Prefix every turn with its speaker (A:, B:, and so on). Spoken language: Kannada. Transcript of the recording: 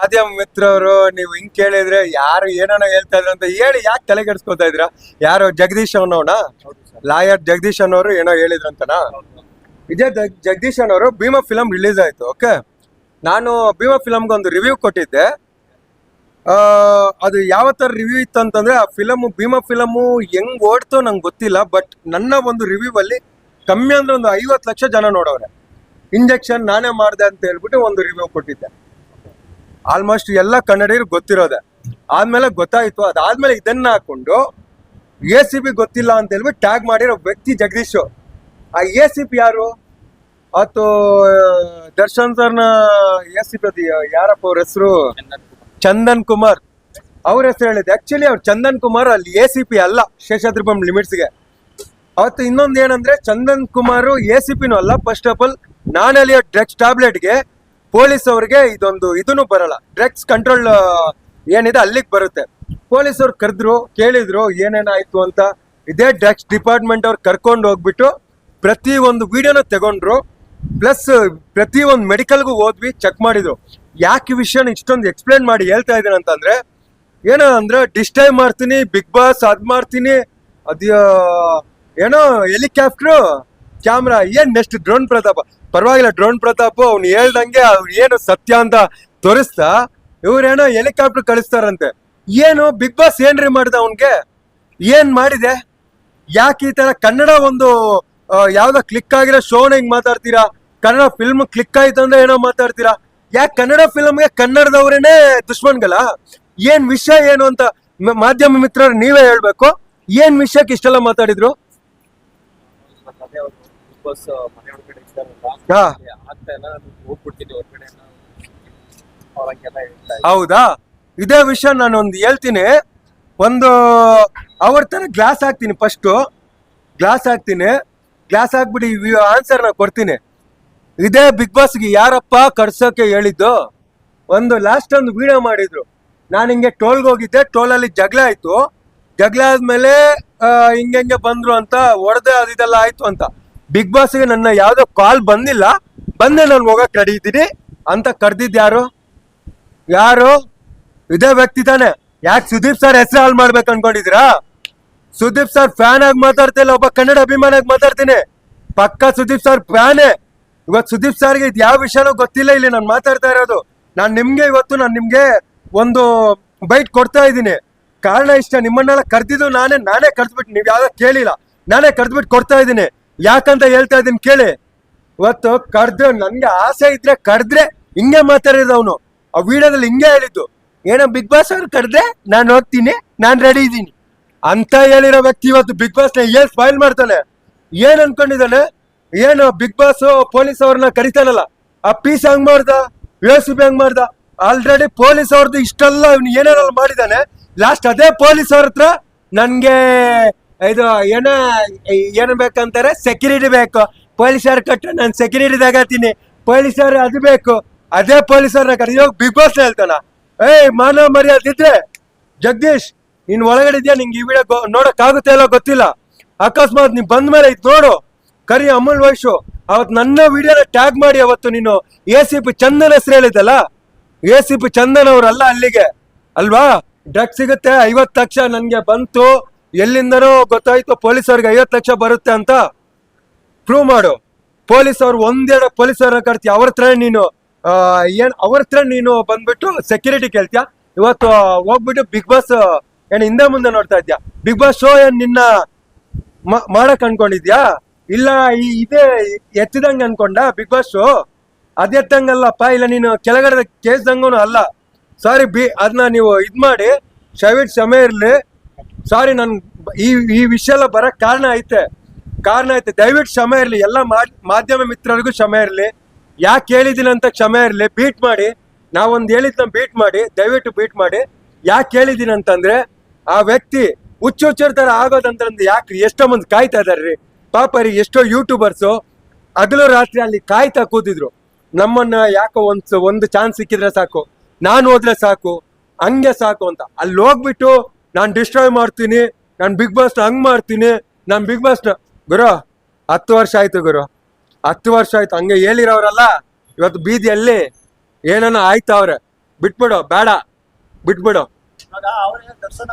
A: ಮಾಧ್ಯಮ ಮಿತ್ರರು, ನೀವು ಹಿಂಗ್ ಕೇಳಿದ್ರೆ ಯಾರು ಏನೋ ಹೇಳ್ತಾ ಇದ್ರು ಅಂತ ಹೇಳಿ ಯಾಕೆ ತಲೆ ಕೆಡ್ಸ್ಕೊತಾ ಇದ್ರ ಯಾರು ಜಗದೀಶ್ ಅವನವನ ಲಾಯರ್ ಜಗದೀಶ್ ಅನ್ನೋರು ಏನೋ ಹೇಳಿದ್ರಂತನಾ ಅಂತನ? ವಿಜಯ್ ಜಗದೀಶ್ ಅನ್ನೋರು ಭೀಮಾ ಫಿಲಮ್ ರಿಲೀಸ್ ಆಯ್ತು ಓಕೆ ನಾನು ಭೀಮಾ ಫಿಲಮ್ಗೆ ಒಂದು ರಿವ್ಯೂ ಕೊಟ್ಟಿದ್ದೆ. ಅದು ಯಾವ ಥರ ರಿವ್ಯೂ ಇತ್ತು ಅಂತಂದ್ರೆ ಆ ಫಿಲಮು ಭೀಮಾ ಫಿಲಮು ಹೆಂಗ್ ಓಡ್ತೋ ನಂಗೆ ಗೊತ್ತಿಲ್ಲ ಬಟ್ ನನ್ನ ಒಂದು ರಿವ್ಯೂ ಅಲ್ಲಿ ಕಮ್ಮಿ ಅಂದ್ರೆ ಒಂದು ಐವತ್ತು ಲಕ್ಷ ಜನ ನೋಡೋರೆ ಇಂಜೆಕ್ಷನ್ ನಾನೇ ಮಾಡಿದೆ ಅಂತ ಹೇಳ್ಬಿಟ್ಟು ಒಂದು ರಿವ್ಯೂ ಕೊಟ್ಟಿದ್ದೆ. ಆಲ್ಮೋಸ್ಟ್ ಎಲ್ಲ ಕನ್ನಡಿಗರು ಗೊತ್ತಿರೋದೆ. ಆದ್ಮೇಲೆ ಗೊತ್ತಾಯ್ತು. ಅದಾದ್ಮೇಲೆ ಇದನ್ನ ಹಾಕೊಂಡು ಎ ಸಿ ಪಿ ಗೊತ್ತಿಲ್ಲ ಅಂತ ಹೇಳ್ಬಿಟ್ಟು ಟ್ಯಾಗ್ ಮಾಡಿರೋ ವ್ಯಕ್ತಿ ಜಗದೀಶ್. ಆ ಎ ಸಿ ಪಿ ಯಾರು? ಆತು ದರ್ಶನ್ ಸರ್ನ ಎ ಸಿ ಪಿ ಯಾರಪ್ಪ ಅವ್ರ ಹೆಸರು? ಚಂದನ್ ಕುಮಾರ್. ಅವ್ರ ಹೆಸರು ಹೇಳಿದೆ ಆಕ್ಚುಲಿ ಅವ್ರು ಚಂದನ್ ಕುಮಾರ್ ಅಲ್ಲಿ ಎ ಸಿ ಪಿ ಅಲ್ಲ, ಶೇಷಾದ್ರಿಪಂ ಲಿಮಿಟ್ಸ್ಗೆ ಅವತ್ತು ಇನ್ನೊಂದು ಏನಂದ್ರೆ, ಚಂದನ್ ಕುಮಾರ್ ಎ ಸಿ ಪಿನೂ ಅಲ್ಲ. ಫಸ್ಟ್ ಆಫ್ ಆಲ್ ನಾನಲ್ಲಿ ಡ್ರಗ್ಸ್ ಟ್ಯಾಬ್ಲೆಟ್ಗೆ ಪೊಲೀಸ್ ಅವ್ರಿಗೆ ಇದೊಂದು ಇದನ್ನು ಬರಲ್ಲ. ಡ್ರಗ್ಸ್ ಕಂಟ್ರೋಲ್ ಏನಿದೆ ಅಲ್ಲಿಗೆ ಬರುತ್ತೆ. ಪೊಲೀಸ್ ಅವ್ರು ಕರೆದ್ರು, ಕೇಳಿದ್ರು, ಏನೇನಾಯ್ತು ಅಂತ ಇದೇ ಡ್ರಗ್ಸ್ ಡಿಪಾರ್ಟ್ಮೆಂಟ್ ಅವ್ರು ಕರ್ಕೊಂಡು ಹೋಗ್ಬಿಟ್ಟು ಪ್ರತಿ ಒಂದು ವಿಡಿಯೋನ ತಗೊಂಡ್ರು. ಪ್ಲಸ್ ಪ್ರತಿ ಒಂದು ಮೆಡಿಕಲ್ಗೂ ಹೋದ್ವಿ, ಚೆಕ್ ಮಾಡಿದ್ರು. ಯಾಕೆ ವಿಷಯನ ಇಷ್ಟೊಂದು ಎಕ್ಸ್ಪ್ಲೇನ್ ಮಾಡಿ ಹೇಳ್ತಾ ಇದ್ದೀನಿ ಅಂತಂದ್ರೆ, ಏನೋ ಅಂದ್ರೆ ಡಿಸ್ಟೈವ್ ಮಾಡ್ತೀನಿ, ಬಿಗ್ ಬಾಸ್ ಅದ್ ಮಾಡ್ತೀನಿ ಅದ್ಯಾ ಏನೋ ಹೆಲಿಕಾಪ್ಟ್ರು ಕ್ಯಾಮ್ರಾ, ಏನ್ ನೆಕ್ಸ್ಟ್ ಡ್ರೋನ್ ಪ್ರತಾಪ? ಪರವಾಗಿಲ್ಲ ಡ್ರೋನ್ ಪ್ರತಾಪ್, ಅವ್ನು ಹೇಳ್ದಂಗೆ ಅವ್ರು ಏನು ಸತ್ಯ ಅಂತ ತೋರಿಸ್ತಾ, ಇವ್ರೇನೋ ಹೆಲಿಕಾಪ್ಟರ್ ಕಳಿಸ್ತಾರಂತೆ. ಏನು ಬಿಗ್ ಬಾಸ್ ಏನ್ರಿ ಮಾಡಿದ ಅವನ್ಗೆ? ಏನ್ ಮಾಡಿದೆ? ಯಾಕೆ ಈ ತರ ಕನ್ನಡ ಒಂದು ಯಾವುದೋ ಕ್ಲಿಕ್ ಆಗಿರೋ ಶೋನ ಹಿಂಗ್ ಮಾತಾಡ್ತೀರಾ? ಕನ್ನಡ ಫಿಲ್ಮ್ ಕ್ಲಿಕ್ ಆಯ್ತು ಅಂದ್ರೆ ಏನೋ ಮಾತಾಡ್ತೀರಾ? ಯಾಕೆ ಕನ್ನಡ ಫಿಲ್ಮ್ಗೆ ಕನ್ನಡದವ್ರೇನೆ ದುಶ್ಮನ್ಗಳ? ಏನ್ ವಿಷಯ ಏನು ಅಂತ ಮಾಧ್ಯಮ ಮಿತ್ರರು ನೀವೇ ಹೇಳ್ಬೇಕು. ಏನ್ ವಿಷಯಕ್ಕೆ ಇಷ್ಟೆಲ್ಲ ಮಾತಾಡಿದ್ರು?
B: ಬಸ್ ಮನೆ ಒಳಗಡೆ ಇರ್ತಾರಲ್ಲ
A: ಹಾ
B: ಆಗ್ತಾ ಇಲ್ಲ ನಾನು ಹೋಗ್ಬಿಡ್ತೀನಿ ಹೊರಗಡೆ ಅವಾಗೆಲ್ಲ ಹೇಳ್ತಾ ಇದ್ರು.
A: ಹೌದಾ? ಇದೇ ವಿಷಯ ನಾನು ಒಂದು ಹೇಳ್ತೀನಿ. ಒಂದು ಅವ್ರ ತರ ಗ್ಲಾಸ್ ಹಾಕ್ತೀನಿ ಫಸ್ಟು ಗ್ಲಾಸ್ ಹಾಕ್ತೀನಿ. ಗ್ಲಾಸ್ ಹಾಕ್ಬಿಟ್ಟು ಆನ್ಸರ್ ನಾನು ಕೊಡ್ತೀನಿ. ಇದೇ ಬಿಗ್ ಬಾಸ್ಗೆ ಯಾರಪ್ಪ ಕರ್ಸೋಕೆ ಹೇಳಿದ್ದು? ಒಂದು ಲಾಸ್ಟ್ ಒಂದು ವಿಡಿಯೋ ಮಾಡಿದ್ರು. ನಾನು ಹಿಂಗೆ ಟೋಲ್ಗೆ ಹೋಗಿದ್ದೆ ಟೋಲಲ್ಲಿ ಜಗಳ ಆಯ್ತು. ಜಗಳ ಆ, ಹಿಂಗೆ ಬಂದ್ರು ಅಂತ ಹೊಡೆದೆ ಅದಿದೆಲ್ಲ ಆಯ್ತು ಅಂತ. ಬಿಗ್ ಬಾಸ್ಗೆ ನನ್ನ ಯಾವ್ದೋ ಕಾಲ್ ಬಂದಿಲ್ಲ. ಬಂದೆ ನಾನು ರೆಡಿ ಇದ್ದೀನಿ. ಅಂತ ಕರ್ದಿದ್ ಯಾರು? ಯಾರು? ಇದೇ ವ್ಯಕ್ತಿ ತಾನೆ. ಯಾಕೆ ಸುದೀಪ್ ಸರ್ ಹೆಸರು ಹಾಳು ಮಾಡ್ಬೇಕು ಅನ್ಕೊಂಡಿದ್ದೀರಾ? ಸುದೀಪ್ ಸರ್ ಫ್ಯಾನ್ ಆಗಿ ಮಾತಾಡ್ತಿಲ್ಲ ಒಬ್ಬ ಕನ್ನಡ ಅಭಿಮಾನ ಆಗಿ ಮಾತಾಡ್ತೀನಿ. ಪಕ್ಕ ಸುದೀಪ್ ಸರ್ ಫ್ಯಾನೇ ಇವತ್ತು ಸುದೀಪ್ ಸರ್ಗೆ ಇದು ಯಾವ ವಿಷಯನೂ ಗೊತ್ತಿಲ್ಲ ಇಲ್ಲಿ ನಾನು ಮಾತಾಡ್ತಾ ಇರೋದು. ನಾನು ನಿಮ್ಗೆ ಇವತ್ತು ನಾನು ನಿಮ್ಗೆ ಒಂದು ಬೈಟ್ ಕೊಡ್ತಾ ಇದ್ದೀನಿ. ಕಾರಣ ಇಷ್ಟ, ನಿಮ್ಮನ್ನೆಲ್ಲ ಕರೆದಿದ್ದು ನಾನೇ ನಾನೇ ಕರೆದ್ಬಿಟ್ಟು ನೀವು ಯಾವ್ದೋ ಕೇಳಿಲ್ಲ. ನಾನೇ ಕರೆದ್ಬಿಟ್ಟು ಕೊಡ್ತಾ ಇದ್ದೀನಿ. ಯಾಕಂತ ಹೇಳ್ತಾ ಇದ್ದೀನಿ ಕೇಳಿ. ಇವತ್ತು ಕರೆದು ನನ್ಗೆ ಆಸೆ ಇದ್ರೆ ಕರೆದ್ರೆ ಹಿಂಗೆ ಮಾತಾಡಿದ ಅವನು. ಆ ವಿಡಿಯೋದಲ್ಲಿ ಹಿಂಗೆ ಹೇಳಿದ್ದು. ಏನೋ ಬಿಗ್ ಬಾಸ್ ಅವ್ರು ಕರೆದ್ರೆ ನಾನು ಹೋಗ್ತೀನಿ, ನಾನು ರೆಡಿ ಇದ್ದೀನಿ. ಅಂತ ಹೇಳಿರೋ ವ್ಯಕ್ತಿ ಇವತ್ತು ಬಿಗ್ ಬಾಸ್ನ ಏನ್ ಸ್ಪೈಲ್ ಮಾಡ್ತಾನೆ? ಏನ್ ಅನ್ಕೊಂಡಿದ್ದಾನೆ? ಏನು ಬಿಗ್ ಬಾಸ್, ಪೊಲೀಸ್ ಅವ್ರನ್ನ ಕರಿತಾನಲ್ಲ? ಆ ಪೀಸ್ ಹಂಗ್ ಮಾಡ್ದ? ಯು ಸಿ ಮಾಡ್ದ? ಆಲ್ರೆಡಿ ಪೊಲೀಸ್ ಅವ್ರದ್ದು ಇಷ್ಟೆಲ್ಲ ಇವ್ನು ಏನೇನೆಲ್ಲ ಮಾಡಿದಾನೆ ಲಾಸ್ಟ್ ಅದೇ ಪೊಲೀಸ್ ಅವ್ರ ಹತ್ರ ನನ್ಗೆ ಇದು ಏನ, ಏನ್ ಬೇಕಂತಾರೆ? ಸೆಕ್ಯೂರಿಟಿ ಬೇಕು. ಪೊಲೀಸರ್ ಕಟ್ಟ ನಾನು ಸೆಕ್ಯೂರಿಟಿ ತಗತೀನಿ. ಪೊಲೀಸರು ಅದು ಬೇಕು. ಅದೇ ಪೊಲೀಸರನ್ನ ಕಟ್ಟ ಇವಾಗ ಬಿಗ್ ಬಾಸ್ ಹೇಳ್ತಾನ. ಏಯ್, ಮಾನವ ಮರ್ಯಾದಿದ್ರೆ ಜಗದೀಶ್, ನೀನ್ ಒಳಗಡೆ ಇದೆಯಾ? ನಿಂಗೆ ಈ ವಿಡಿಯೋ ನೋಡಕ್ ಆಗುತ್ತೆ ಇಲ್ಲ ಗೊತ್ತಿಲ್ಲ. ಅಕಸ್ಮಾತ್ ನೀನ್ ಬಂದ ಮೇಲೆ ಇದು ನೋಡು. ಕರಿ ಅಮೂಲ್ ವಯಸ್ಸು ಅವತ್ ನನ್ನ ವಿಡಿಯೋನ ಟ್ಯಾಗ್ ಮಾಡಿ ಅವತ್ತು ನೀನು ಎ ಸಿ ಪಿ ಚಂದನ್ ಹೆಸರು ಹೇಳಿದ್ದಲ್ಲ? ಎ ಸಿ ಪಿ ಚಂದನ್ ಅವರಲ್ಲ ಅಲ್ಲಿಗೆ. ಅಲ್ವಾ? ಡ್ರಗ್ ಸಿಗುತ್ತೆ, ಐವತ್ತು ಲಕ್ಷ ನನಗೆ ಬಂತು, ಎಲ್ಲಿಂದನೋ ಗೊತ್ತಾಯ್ತು, ಪೊಲೀಸವ್ರಿಗೆ ಐವತ್ತು ಲಕ್ಷ ಬರುತ್ತೆ ಅಂತ ಪ್ರೂವ್ ಮಾಡು. ಪೊಲೀಸ್ ಅವ್ರು ಒಂದೆರಡು ಪೊಲೀಸ್ ಅವ್ರನ್ನ ಕರ್ತೀಯ ಅವ್ರ ಹತ್ರ ನೀನು ಏನು, ಅವ್ರ ಹತ್ರ ನೀನು ಬಂದ್ಬಿಟ್ಟು ಸೆಕ್ಯೂರಿಟಿ ಕೇಳ್ತೀಯ. ಇವತ್ತು ಹೋಗ್ಬಿಟ್ಟು ಬಿಗ್ ಬಾಸ್ ಏನು ಹಿಂದೆ ಮುಂದೆ ನೋಡ್ತಾ ಇದ್ಯಾ? ಬಿಗ್ ಬಾಸ್ ಶೋ ಏನು ನಿನ್ನ ಮಾಡಕ್ ಅನ್ಕೊಂಡಿದ್ಯಾ? ಇಲ್ಲ ಇದೇ ಎತ್ತಿದಂಗೆ ಅನ್ಕೊಂಡ ಬಿಗ್ ಬಾಸ್ ಶೋ ಅದೆತ್ತಂಗಲ್ಲಪ್ಪ ಇಲ್ಲ ನೀನು ಕೆಳಗಡೆ ಕೇಸ್ದಂಗೂ ಅಲ್ಲ. ಸಾರಿ ಬಿ ಅದನ್ನ ನೀವು ಇದು ಮಾಡಿ ಶವಿಟ್ ಕ್ಷಮೆ ಇರಲಿ. ಸಾರಿ ನನ್ ಈ ಈ ವಿಷಯ ಎಲ್ಲ ಬರಕ್ ಕಾರಣ ಐತೆ. ಕಾರಣ ಐತೆ. ದಯವಿಟ್ಟು ಕ್ಷಮೆ ಇರಲಿ. ಎಲ್ಲ ಮಾಧ್ಯಮ ಮಿತ್ರರಿಗೂ ಕ್ಷಮೆ ಇರಲಿ. ಯಾಕೆ ಕೇಳಿದ್ದೀನಿ ಅಂತ ಕ್ಷಮೆ ಇರಲಿ. ಬೀಟ್ ಮಾಡಿ. ನಾವೊಂದು ಹೇಳಿದ್ನ ಬೀಟ್ ಮಾಡಿ. ದಯವಿಟ್ಟು ಬೀಟ್ ಮಾಡಿ. ಯಾಕೆ ಕೇಳಿದ್ದೀನಿ ಅಂತಂದ್ರೆ, ಆ ವ್ಯಕ್ತಿ ಹುಚ್ಚು ಹುಚ್ಚರ ತರ ಆಗೋದಂತಂದ್ರೆ ಯಾಕೆ ಎಷ್ಟೋ ಮಂದಿ ಕಾಯ್ತಾ ಇದಾರ್ರಿ ಪಾಪ ರೀ, ಎಷ್ಟೋ ಯೂಟ್ಯೂಬರ್ಸು ಹಗಲು ರಾತ್ರಿ ಅಲ್ಲಿ ಕಾಯ್ತಾ ಕೂತಿದ್ರು. ನಮ್ಮನ್ನ ಯಾಕೋ ಒಂದು ಒಂದು ಚಾನ್ಸ್ ಸಿಕ್ಕಿದ್ರೆ ಸಾಕು. ನಾನು ಹೋದ್ರೆ ಸಾಕು, ಹಂಗೆ ಸಾಕು ಅಂತ. ಅಲ್ಲಿ ಹೋಗ್ಬಿಟ್ಟು ನಾನು ಡಿಸ್ಟ್ರಾಯ್ ಮಾಡ್ತೀನಿ, ನಾನು ಬಿಗ್ ಬಾಸ್ನ ಹಂಗ್ ಮಾಡ್ತೀನಿ, ನಾನು ಬಿಗ್ ಬಾಸ್ನ ಗುರು, ಹತ್ತು ವರ್ಷ ಆಯ್ತು ಗುರು. ಹತ್ತು ವರ್ಷ ಆಯ್ತು, ಹಂಗೆ ಹೇಳಿರೋರಲ್ಲ, ಇವತ್ತು ಬೀದಿಯಲ್ಲಿ ಏನನ್ನ ಆಯ್ತವ್ರೆ ಬಿಟ್ಬಿಡು, ಬೇಡ. ಬಿಟ್ಬಿಡು.